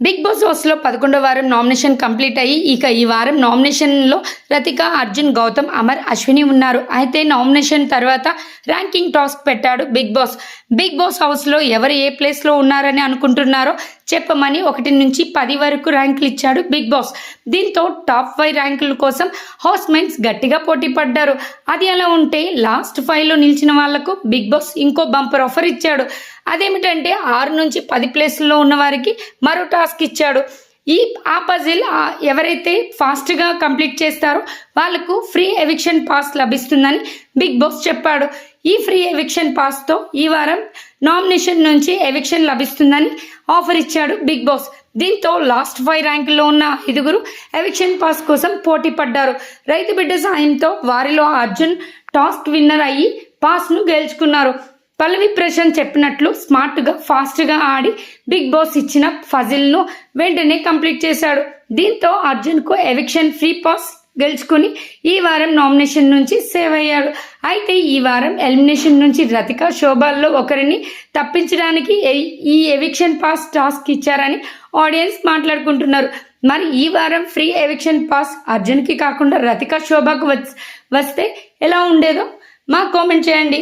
Big Boss హౌస్లో పదకొండో వారం నామినేషన్ కంప్లీట్ అయ్యి ఇక ఈ వారం నామినేషన్లో రతిక అర్జున్ గౌతమ్ అమర్ అశ్విని ఉన్నారు. అయితే నామినేషన్ తర్వాత ర్యాంకింగ్ టాస్క్ పెట్టాడు బిగ్ బాస్. బిగ్ బాస్ హౌస్లో ఎవరు ఏ ప్లేస్లో ఉన్నారని అనుకుంటున్నారో చెప్పమని ఒకటి నుంచి పది వరకు ర్యాంకులు ఇచ్చాడు బిగ్ బాస్. దీంతో టాప్ ఫైవ్ ర్యాంకుల కోసం హౌస్ మేట్స్ గట్టిగా పోటీ పడ్డారు. అది అలా ఉంటే లాస్ట్ ఫైవ్లో నిలిచిన వాళ్ళకు బిగ్ బాస్ ఇంకో బంపర్ ఆఫర్ ఇచ్చాడు. అదేమిటంటే ఆరు నుంచి పది ప్లేస్లో ఉన్న వారికి మరో టాస్క్ ఇచ్చాడు. ఈ ఆ పజిల్ ఎవరైతే ఫాస్ట్గా కంప్లీట్ చేస్తారో వాళ్ళకు ఫ్రీ ఎవిక్షన్ పాస్ లభిస్తుందని బిగ్ బాస్ చెప్పాడు. ఈ ఫ్రీ ఎవిక్షన్ పాస్తో ఈ వారం నామినేషన్ నుంచి ఎవిక్షన్ లభిస్తుందని ఆఫర్ ఇచ్చాడు బిగ్ బాస్. దీంతో లాస్ట్ ఫైవ్ ర్యాంకుల్లో ఉన్న ఐదుగురు ఎవిక్షన్ పాస్ కోసం పోటీ పడ్డారు. రైతు బిడ్డ సాయంతో వారిలో అర్జున్ టాస్క్ విన్నర్ అయ్యి పాస్ను గెలుచుకున్నారు. పల్లవి ప్రశాంత్ చెప్పినట్లు స్మార్ట్గా ఫాస్ట్గా ఆడి బిగ్ బాస్ ఇచ్చిన ఫజిల్ను వెంటనే కంప్లీట్ చేశాడు. దీంతో అర్జున్కు ఎవిక్షన్ ఫ్రీ పాస్ గెలుచుకుని ఈ వారం నామినేషన్ నుంచి సేవ్ అయ్యాడు. అయితే ఈ వారం ఎలిమినేషన్ నుంచి రతిక శోభాల్లో ఒకరిని తప్పించడానికి ఎ- ఈ ఎవిక్షన్ పాస్ టాస్క్ ఇచ్చారని ఆడియన్స్ మాట్లాడుకుంటున్నారు. మరి ఈ వారం ఫ్రీ ఎవిక్షన్ పాస్ అర్జున్కి కాకుండా రతిక శోభకు వస్తే ఎలా ఉండేదో మా కామెంట్ చేయండి.